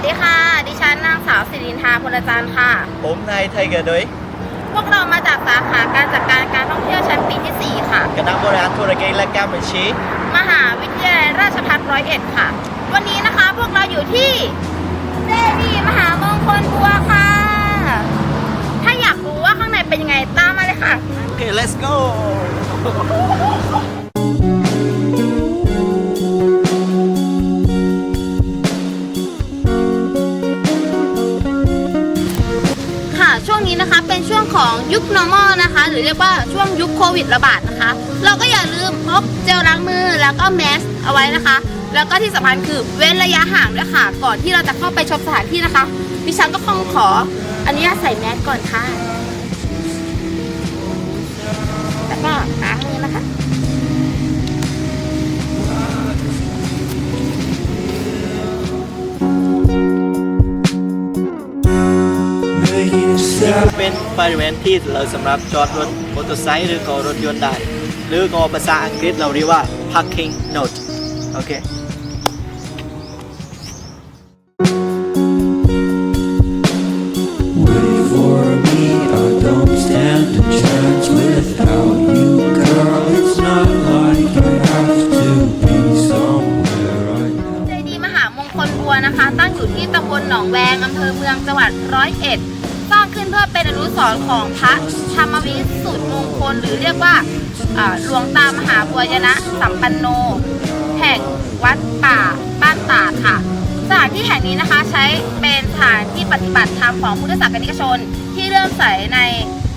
สดีค่ะ ดิฉันนางสาวสิรินทาพลจันทร์ค่ะ ผมนายไทเกอร์ด้วยพวกเรามาจากสาขาการจัดการการท่องเที่ยวชั้นปีที่ 4 ค่ะ คณะบริหารธุรกิจและการบัญชี มหาวิทยาลัยราชภัฏร้อยเอ็ดค่ะ วันนี้นะคะพวกเราอยู่ที่เจดีย์มหามงคลบัวค่ะ ถ้าอยากรู้ว่าข้างในเป็นยังไงตามมาเลยค่ะ โอเค let's go วงนี้นะคะ เป็นช่วงของยุค normal นะคะ หรือเรียกว่าช่วงยุคโควิดระบาดนะคะ เราก็อย่าลืมพกเจลล้างมือแล้วก็แมสเอาไว้นะคะ แล้วก็ที่สำคัญคือเว้นระยะห่างด้วยค่ะ ก่อนที่เราจะเข้าไปชมสถานที่นะคะ ดิฉันก็คงขออนุญาตใส่แมสก่อนค่ะ เป็นบริเวณที่เราสำหรับจอดรถมอเตอร์ไซค์หรือก็รถยนต์ได้ หรือก็ภาษาอังกฤษเราเรียกว่า parking note โอเค Wait for me, I don't stand a chance without you, girl. It's not like I have to be somewhere I know. เจดีย์มหามงคลบัวนะคะ ตั้งอยู่ที่ตำบลหนองแวงอำเภอเมืองจังหวัดร้อยเอ็ด สร้างขึ้นเพื่อเป็นอนุสรณ์ของพระธรรมวิสุทธิมงคล หรือเรียกว่าหลวงตามหาบัวยนะสัมปันโน แห่งวัดป่าบ้านตาดค่ะสถานที่แห่งนี้นะคะใช้เป็นสถานที่ปฏิบัติธรรมของพุทธศาสนิกชน ที่เริ่มใส่ใน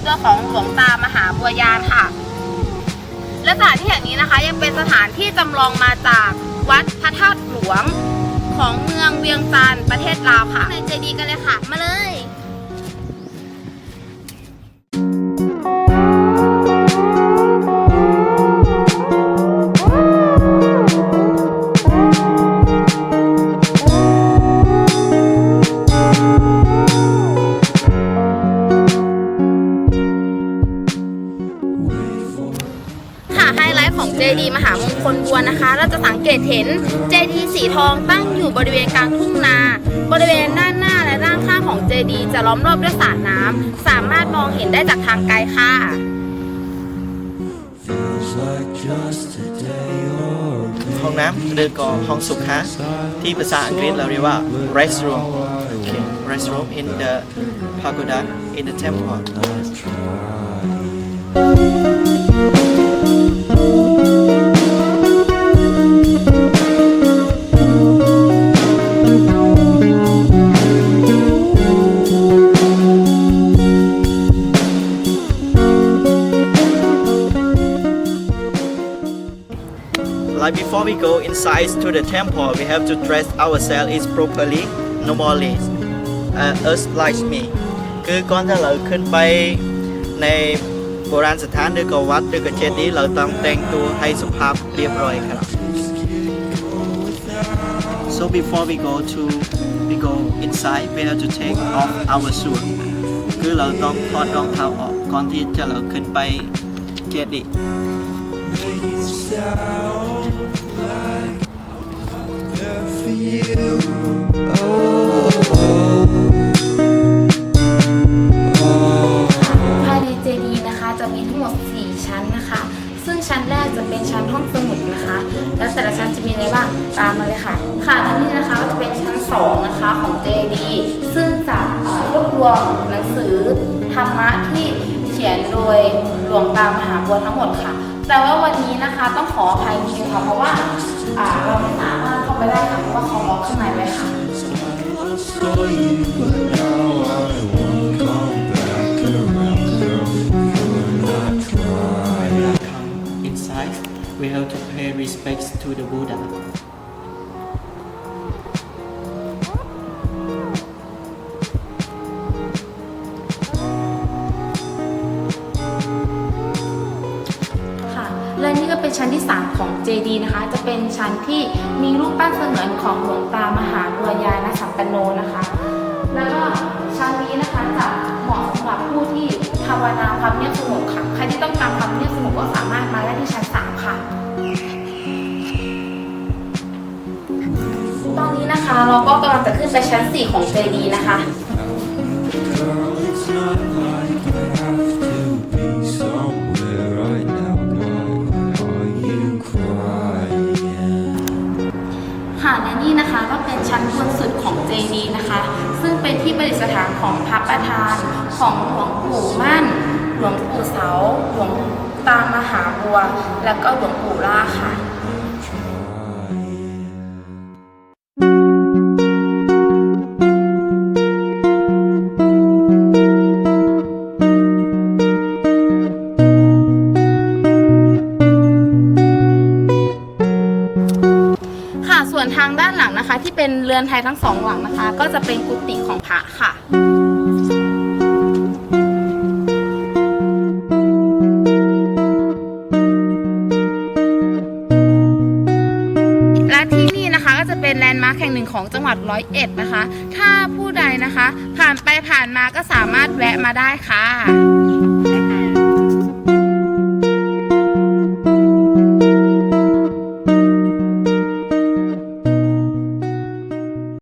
เรื่องของหลวงตามหาบัวยานค่ะ และสถานที่แห่งนี้นะคะยังเป็นสถานที่จำลองมาจากวัดพระธาตุหลวงของเมืองเวียงจันทร์ประเทศลาวค่ะในเจดีกันเลยค่ะ มาเลย ท์ของเจดีย์มหามงคลบัวนะคะ เราจะสังเกตเห็นเจดีย์สีทองตั้งอยู่บริเวณกลางทุ่งนา บริเวณด้านหน้าและด้านข้างของเจดีย์จะล้อมรอบด้วยสระน้ำสามารถมองเห็นได้จากทางไกลค่ะ feels like just a day or ห้องน้ำหรือก็ห้องสุขาที่ภาษาอังกฤษเราเรียกว่า restroom okay restroom in the pagoda in the temple Like before we go inside to the temple, we have to dress ourselves is properly, normally, uh, us like me. คือก่อนที่เราขึ้นไปในโบราณสถานหรือก็วัดหรือก็เจดีย์เราต้องแต่งตัวให้สุภาพเรียบร้อยครับ So before we go to we go inside, we have to take off our shoes. คือเราต้องถอดรองเท้าออกก่อนที่จะเราขึ้นไปเจดีย์ ซึ่งชั้นแรกจะเป็นชั้นห้องสมุดนะคะ แล้วแต่ละชั้นจะมีอะไรบ้างตามมาเลยค่ะ ค่ะและนี่นะคะก็จะเป็นชั้น2นะคะของเจดีย์ซึ่งจะรวบรวมหนังสือธรรมะที่เขียนโดยหลวงตามหาบัวทั้งหมดค่ะ แต่ว่าวันนี้นะคะต้องขออภัยจริงๆค่ะเพราะว่าอ่าเราไม่สามารถเข้าไปได้ค่ะเพราะว่าเขาล็อกข้างในไว้ค่ะ we have to pay respects to the Buddha. ค่ะ และนี่ก็เป็นชั้นที่ 3 ของเจดีนะคะ จะเป็นชั้นที่มีรูปปั้นเสมือนของหลวงตามหาบัวยานสัมปันโนนะคะ แล้วก็ชั้นนี้นะคะจะเหมาะสำหรับผู้ที่ภาวนาความเงียบสงบค่ะ ใครที่ต้องการความเงียบสงบก็สามารถมาได้ที่ชั้น ค่ะ ตอนนี้นะคะเราก็กำลังจะขึ้นไปชั้น 4 ของเจดีย์นะคะ Girl, it's not like I have to be somewhere right now. Why are you crying? ค่ะและนี่นะคะก็เป็นชั้นบนสุดของเจดีย์นะคะ ซึ่งเป็นที่ประดิษฐานของพระประธานของหลวงปู่มั่น หลวงปู่เสาหลวง ตามหาบัว และก็หลวงปู่ล่าค่ะค่ะส่วนทางด้านหลังนะคะ ที่เป็นเรือนไทยทั้งสองหลังนะคะ ก็จะเป็นกุฏิของพระค่ะ ร้อยเอ็ดนะคะ ถ้าผู้ใดนะคะ ผ่านไปผ่านมาก็สามารถแวะมาได้ค่ะ